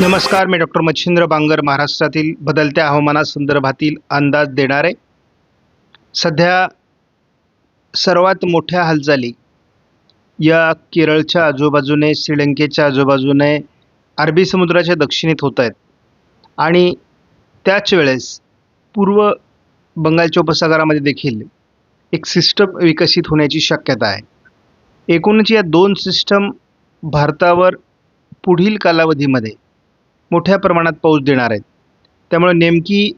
नमस्कार मी डॉक्टर मच्छिंद्र बांगर महाराष्ट्रातील बदलत्या हवामानासंदर्भातील अंदाज देणारे. सध्या सर्वात मोठ्या हालचाली या केरळच्या आजूबाजूने श्रीलंकेच्या आजूबाजूने अरबी समुद्राच्या दक्षिणेत होत आहेत. आणि त्याच वेळेस पूर्व बंगालच्या उपसागरामध्ये देखील एक सिस्टम विकसित होण्याची शक्यता आहे. एकूणच या दोन सिस्टम भारतावर पुढील कालावधीमध्ये मोठ्या प्रमाणात पाऊस देणार आहेत. त्यामुळे नेमकी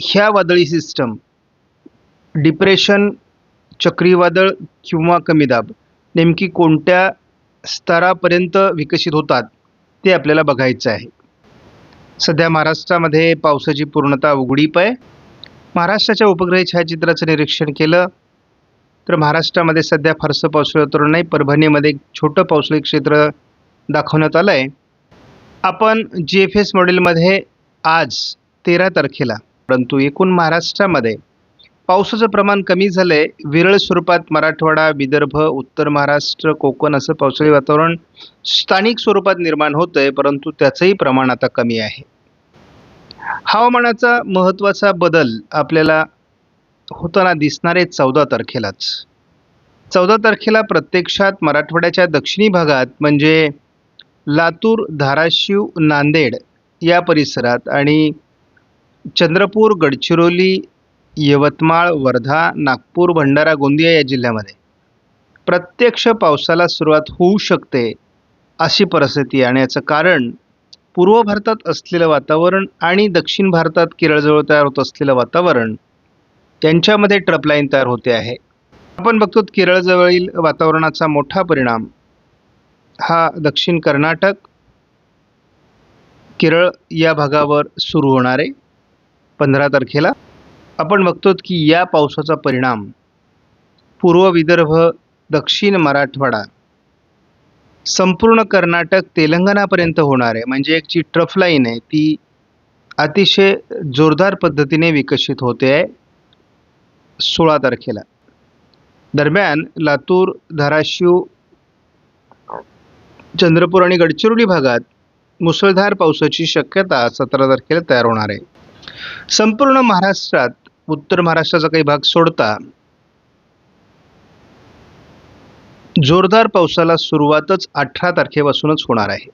ह्या वादळी सिस्टम डिप्रेशन चक्रीवादळ किंवा कमी दाब नेमकी कोणत्या स्तरापर्यंत विकसित होतात ते आपल्याला बघायचं आहे. सध्या महाराष्ट्रामध्ये पावसाची पूर्णता उघडीप आहे. महाराष्ट्राच्या उपग्रह छायाचित्राचं निरीक्षण केलं तर महाराष्ट्रामध्ये सध्या फारसं पावसाळं तर नाही. परभणीमध्ये एक छोटं पावसाळी क्षेत्र दाखवण्यात आलं आहे आपण जी एफ एस मॉडेलमध्ये आज तेरा तारखेला. परंतु एकूण महाराष्ट्रामध्ये पावसाचं प्रमाण कमी झालं आहे विरळ स्वरूपात मराठवाडा विदर्भ उत्तर महाराष्ट्र कोकण असं पावसाळी वातावरण स्थानिक स्वरूपात निर्माण होतं आहे परंतु त्याचंही प्रमाण आता कमी आहे. हवामानाचा महत्त्वाचा बदल आपल्याला होताना दिसणार आहे चौदा तारखेलाच. चौदा तारखेला प्रत्यक्षात मराठवाड्याच्या दक्षिणी भागात म्हणजे लातूर धाराशिव नांदेड या परिसरात आणि चंद्रपूर गडचिरोली यवतमाळ वर्धा नागपूर भंडारा गोंदिया या जिल्ह्यामध्ये प्रत्यक्ष पावसाला सुरुवात होऊ शकते अशी परिस्थिती आहे आणि याचं कारण पूर्व भारतात असलेलं वातावरण आणि दक्षिण भारतात केरळजवळ तयार होत असलेलं वातावरण यांच्यामध्ये ट्रपलाईन तयार होते आहे. आपण बघतो केरळजवळील वातावरणाचा मोठा परिणाम हा दक्षिण कर्नाटक केरळ या भागावर सुरू होणार आहे. पंधरा तारखेला आपण बघतो की या पावसाचा परिणाम पूर्व विदर्भ दक्षिण मराठवाडा संपूर्ण कर्नाटक तेलंगणापर्यंत होणार आहे. म्हणजे एक जी ट्रफ लाईन आहे ती अतिशय जोरदार पद्धतीने विकसित होते आहे सोळा तारखेला. दरम्यान लातूर धाराशिव चंद्रपूर आणि गडचिरोली भागात मुसळधार पावसाची शक्यता सतरा तारखेला तयार होणार आहे. संपूर्ण महाराष्ट्रात उत्तर महाराष्ट्राचा काही भाग सोडता जोरदार पावसाला सुरुवातच अठरा तारखेपासूनच होणार आहे.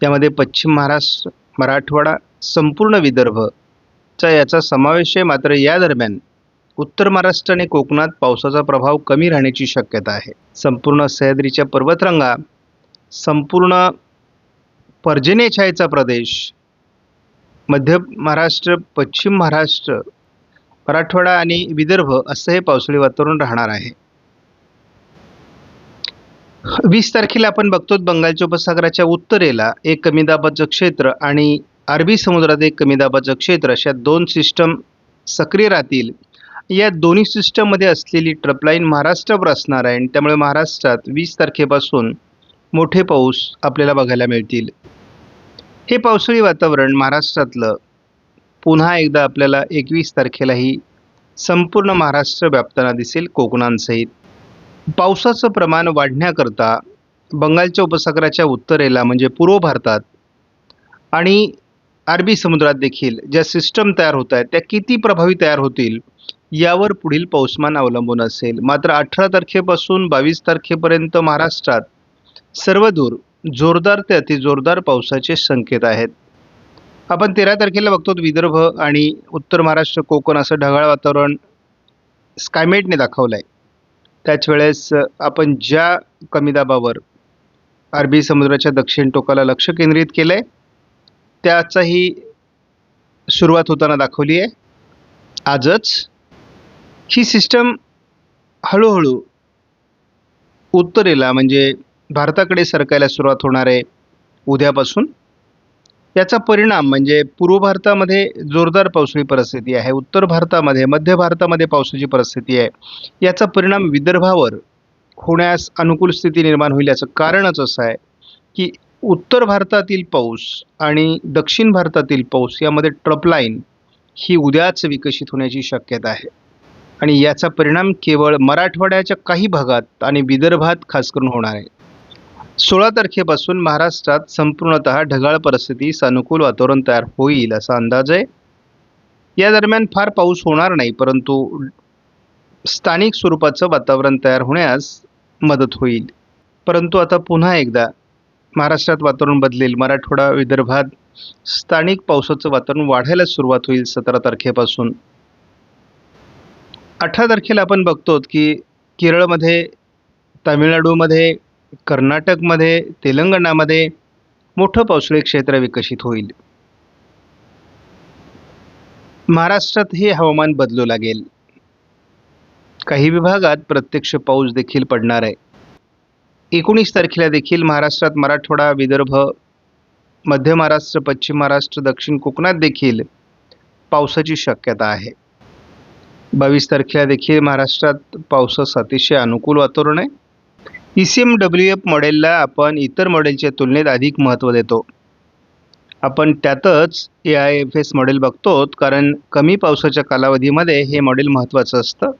त्यामध्ये पश्चिम महाराष्ट्र मराठवाडा संपूर्ण विदर्भचा याचा समावेश आहे. मात्र या दरम्यान उत्तर महाराष्ट्र आणि कोकणात पावसाचा प्रभाव कमी राहण्याची शक्यता आहे. संपूर्ण सह्याद्रीच्या पर्वतरांगा संपूर्ण पर्जन्यछायेचा प्रदेश मध्य महाराष्ट्र पश्चिम महाराष्ट्र मराठवाडा आणि विदर्भ असं हे पावसाळी वातावरण राहणार आहे. वीस तारखेला आपण बघतो बंगालच्या उपसागराच्या उत्तरेला एक कमी दाबाचं क्षेत्र आणि अरबी समुद्रात एक कमी दाबाचं क्षेत्र अशा दोन सिस्टम सक्रिय राहतील. या दोन्ही सिस्टममध्ये असलेली ट्रपलाईन महाराष्ट्रावर असणार आहे आणि त्यामुळे महाराष्ट्रात वीस तारखेपासून मोठे पाऊस आपल्याला बघायला मिळतील. हे पावसाळी वातावरण महाराष्ट्रातलं पुन्हा एकदा आपल्याला एकवीस तारखेलाही संपूर्ण महाराष्ट्र व्यापताना दिसेल कोकणांसहित. पावसाचं प्रमाण वाढण्याकरता बंगालच्या उपसागराच्या उत्तरेला म्हणजे पूर्व भारतात आणि अरबी समुद्रात देखील ज्या सिस्टम तयार होत आहेत त्या किती प्रभावी तयार होतील यावर पुढील पाऊसमान अवलंबून असेल. मात्र अठरा तारखेपासून बावीस तारखेपर्यंत महाराष्ट्रात सर्वदूर जोरदार ते अतिजोरदार पावसाचे संकेत आहेत. आपण तेरा तारखेला बघतो विदर्भ आणि उत्तर महाराष्ट्र कोकण असं ढगाळ वातावरण स्कायमेटने दाखवलं आहे त्याच वेळेस आपण ज्या कमी दाबावर अरबी समुद्राच्या दक्षिण टोकाला लक्ष केंद्रित केलं आहे त्याचाही सुरुवात होताना दाखवली आहे. आजच ही सिस्टम हळूहळू उत्तरेला म्हणजे भारताकडे सरकायला सुरुवात होणार आहे उद्यापासून. याचा परिणाम म्हणजे पूर्व भारतामध्ये जोरदार पावसाळी परिस्थिती आहे. उत्तर भारतामध्ये मध्य भारतामध्ये पावसाची परिस्थिती आहे. याचा परिणाम विदर्भावर होण्यास अनुकूल स्थिती निर्माण होईल याचं कारणच असं आहे की उत्तर भारतातील पाऊस आणि दक्षिण भारतातील पाऊस यामध्ये ट्रपलाईन ही उद्याच विकसित होण्याची शक्यता आहे. आणि याचा परिणाम केवळ मराठवाड्याच्या काही भागात आणि विदर्भात खास करून होणार आहे. सोळा तारखेपासून महाराष्ट्रात संपूर्णतः ढगाळ परिस्थितीस अनुकूल वातावरण तयार होईल असा अंदाज आहे. या दरम्यान फार पाऊस होणार नाही परंतु स्थानिक स्वरूपाचं वातावरण तयार होण्यास मदत होईल. परंतु आता पुन्हा एकदा महाराष्ट्रात वातावरण बदलेल. मराठवाडा विदर्भात स्थानिक पावसाचं वातावरण वाढायला सुरुवात होईल सतरा तारखेपासून. अठरा तारखेला आपण बघतो की केरळमध्ये तामिळनाडूमध्ये कर्नाटकमध्ये तेलंगणामध्ये मोठं पावसाळी क्षेत्र विकसित होईल. महाराष्ट्रात हे हवामान बदलू लागेल. काही विभागात प्रत्यक्ष पाऊस देखील पडणार आहे. एकोणीस तारखेला देखील महाराष्ट्रात मराठवाडा विदर्भ मध्य महाराष्ट्र पश्चिम महाराष्ट्र दक्षिण कोकणात देखील पावसाची शक्यता आहे. बावीस तारखेला देखील महाराष्ट्रात पावसास अतिशय अनुकूल वातावरण आहे. E C M W F मॉडेलला आपण इतर मॉडेलच्या तुलनेत अधिक महत्त्व देतो. आपण त्यातच A I F S model बघतो कारण कमी पावसाच्या कालावधीमध्ये हे मॉडेल महत्त्वाचं असतं.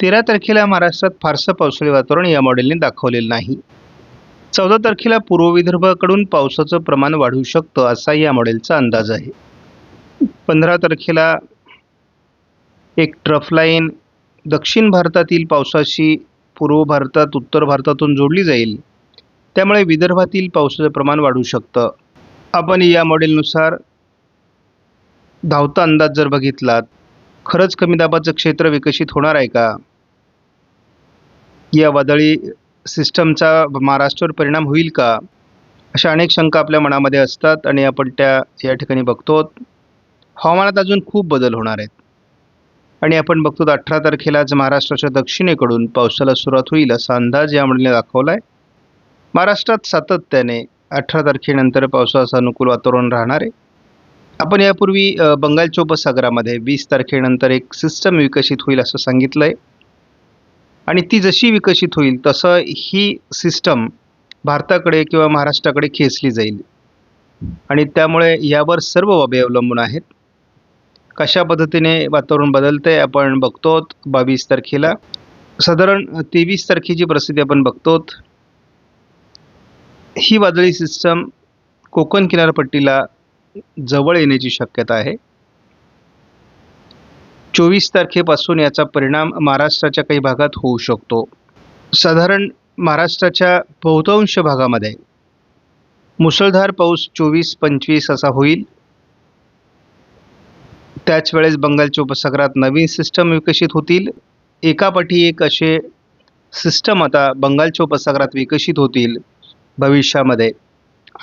तेरा तारखेला महाराष्ट्रात फारसं पावसाळी वातावरण या मॉडेलने दाखवलेलं नाही. चौदा तारखेला पूर्व विदर्भाकडून पावसाचं प्रमाण वाढू शकतं असा या मॉडेलचा अंदाज आहे. पंधरा तारखेला एक ट्रफलाईन दक्षिण भारतातील पावसाशी पूर्व भारतात उत्तर भारतातून जोडली जाईल. त्यामुळे विदर्भातील पावसाचं प्रमाण वाढू शकतं. आपण या मॉडेलनुसार धावता अंदाज जर बघितलात खरंच कमी दाबाचं क्षेत्र विकसित होणार आहे का? या वादळी सिस्टमचा महाराष्ट्रावर परिणाम होईल का? अशा अनेक शंका आपल्या मनामध्ये असतात आणि आपण त्या या ठिकाणी बघतो हवामानात अजून खूप बदल होणार आहेत. आणि आपण बघतो अठरा तारखेलाच महाराष्ट्राच्या दक्षिणेकडून पावसाला सुरुवात होईल असा अंदाज या मंडळीने दाखवला आहे महाराष्ट्रात सातत्याने अठरा तारखेनंतर पावसाचं अनुकूल वातावरण राहणार आहे. आपण यापूर्वी बंगालच्या उपसागरामध्ये वीस तारखेनंतर एक सिस्टम विकसित होईल असं सांगितलं आहे आणि ती जशी विकसित होईल तसं ही सिस्टम भारताकडे किंवा महाराष्ट्राकडे खेचली जाईल. आणि त्यामुळे यावर सर्व बाबी अवलंबून आहेत. कशा पद्धतीने वातावरण बदलते आपण बघतो बावीस तारखेला. साधारण तेवीस तारखेची परिस्थिती आपण बघतो ही वादळी सिस्टम कोकण किनारपट्टीला जवळ येण्याची शक्यता आहे. चोवीस तारखेपासून याचा परिणाम महाराष्ट्राच्या काही भागात होऊ शकतो. साधारण महाराष्ट्राच्या बहुतांश भागामध्ये मुसळधार पाऊस चोवीस पंचवीस असा होईल. त्याच वेळेस बंगालच्या उपसागरात नवीन सिस्टम विकसित होतील. एकापाठी एक असे सिस्टम आता बंगालच्या उपसागरात विकसित होतील भविष्यामध्ये.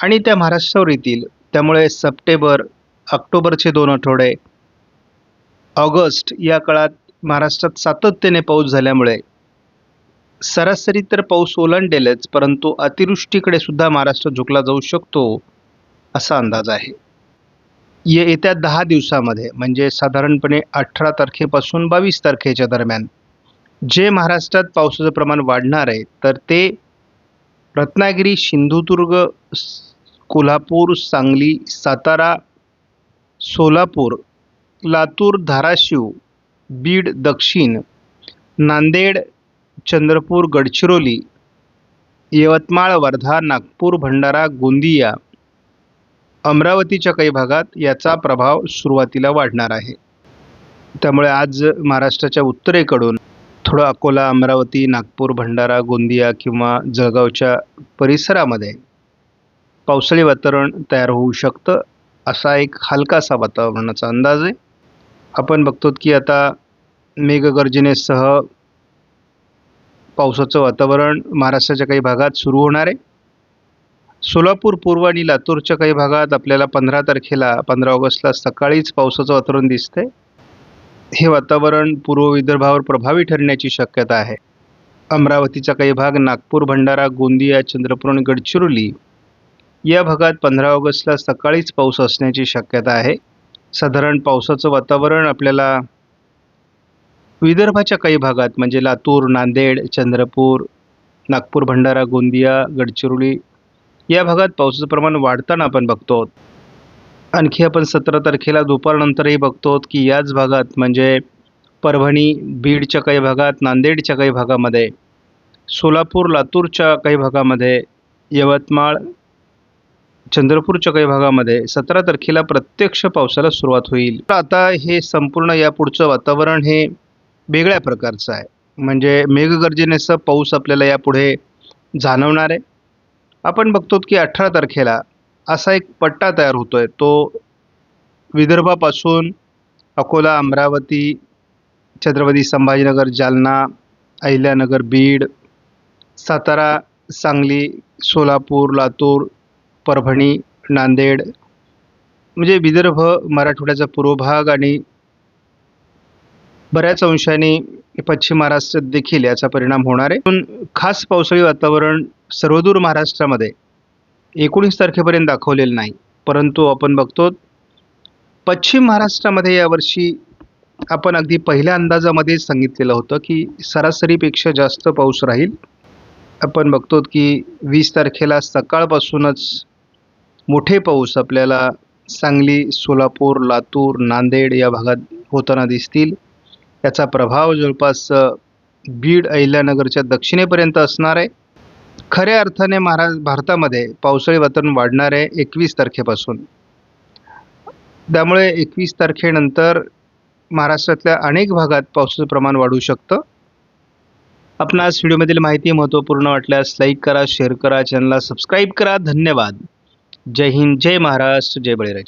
आणि त्या महाराष्ट्रावर येतील. त्यामुळे सप्टेंबर ऑक्टोबरचे दोन आठवडे ऑगस्ट या काळात महाराष्ट्रात सातत्याने पाऊस झाल्यामुळे सरासरी तर पाऊस ओलांडेलच परंतु अतिवृष्टीकडे सुद्धा महाराष्ट्र झुकला जाऊ शकतो असा अंदाज आहे. ये येत्या दहा दिवसामध्ये म्हणजे साधारणपणे अठरा तारखेपासून बावीस तारखेच्या दरम्यान जे महाराष्ट्रात पावसाचं प्रमाण वाढणार आहे तर ते रत्नागिरी सिंधुदुर्ग कोल्हापूर सांगली सातारा सोलापूर लातूर धाराशिव बीड दक्षिण नांदेड चंद्रपूर गडचिरोली यवतमाळ वर्धा नागपूर भंडारा गोंदिया अमरावतीच्या काही भागात याचा प्रभाव सुरुवातीला वाढणार आहे. त्यामुळे आज महाराष्ट्राच्या उत्तरेकडून थोडं अकोला अमरावती नागपूर भंडारा गोंदिया किंवा जळगावच्या परिसरामध्ये पावसाळी वातावरण तयार होऊ शकतं असा एक हलकासा वातावरणाचा अंदाज आहे. आपण बघतो की आता मेघगर्जनेसह पावसाचं वातावरण महाराष्ट्राच्या काही भागात सुरू होणार आहे. सोलापूर पूर्व आणि लातूरच्या काही भागात आपल्याला पंधरा तारखेला पंधरा ऑगस्टला सकाळीच पावसाचं वातावरण दिसतंय. हे वातावरण पूर्व विदर्भावर प्रभावी ठरण्याची शक्यता आहे. अमरावतीचा काही भाग नागपूर भंडारा गोंदिया चंद्रपूर आणि गडचिरोली या भागात पंधरा ऑगस्टला सकाळीच पाऊस असण्याची शक्यता आहे. साधारण पावसाचं वातावरण आपल्याला विदर्भाच्या काही भागात म्हणजे लातूर नांदेड चंद्रपूर नागपूर भंडारा गोंदिया गडचिरोली या भागात पावसाचं प्रमाण वाढताना आपण बघतो. आणखी आपण सतरा तारखेला दुपारनंतरही बघतो की याच भागात म्हणजे परभणी बीडच्या काही भागात नांदेडच्या काही भागामध्ये सोलापूर लातूरच्या काही भागामध्ये यवतमाळ चंद्रपूरच्या काही भागामध्ये सतरा तारखेला प्रत्यक्ष पावसाला सुरुवात होईल. तर आता हे संपूर्ण यापुढचं वातावरण हे वेगळ्या प्रकारचं आहे. म्हणजे मेघगर्जनेसह पाऊस आपल्याला यापुढे जाणवणार आहे. आपण बघतो की अठरा तारखेला असा एक पट्टा तयार होतो आहे तो विदर्भापासून अकोला अमरावती छत्रपती संभाजीनगर जालना अहिल्यानगर बीड सातारा सांगली सोलापूर लातूर परभणी नांदेड म्हणजे विदर्भ मराठवाड्याचा पूर्व भाग आणि बऱ्याच अंशाने पश्चिम महाराष्ट्रात देखील याचा परिणाम होणार आहे. पण खास पावसाळी वातावरण सर्वदूर महाराष्ट्रामध्ये एकोणीस तारखेपर्यंत दाखवलेलं नाही. परंतु आपण बघतो पश्चिम महाराष्ट्रामध्ये यावर्षी आपण अगदी पहिल्या अंदाजामध्येच सांगितलेलं होतं की सरासरीपेक्षा जास्त पाऊस राहील. आपण बघतो की वीस तारखेला सकाळपासूनच मोठे पाऊस आपल्याला सांगली सोलापूर लातूर नांदेड या भागात होताना दिसतील. याचा प्रभाव जवळपास बीड अहिल्यानगरच्या दक्षिणेपर्यंत असणार आहे. खऱ्या अर्थाने महाराज भारतामध्ये पावसाळी वातावरण वाढणार आहे एकवीस तारखेपासून. त्यामुळे एकवीस तारखेनंतर महाराष्ट्रातल्या अनेक भागात पावसाचं प्रमाण वाढू शकतं. आपणास व्हिडिओमधील माहिती महत्त्वपूर्ण वाटल्यास लाईक करा शेअर करा चॅनलला सबस्क्राईब करा. धन्यवाद. जय हिंद जय महाराष्ट्र जय बळीराजा.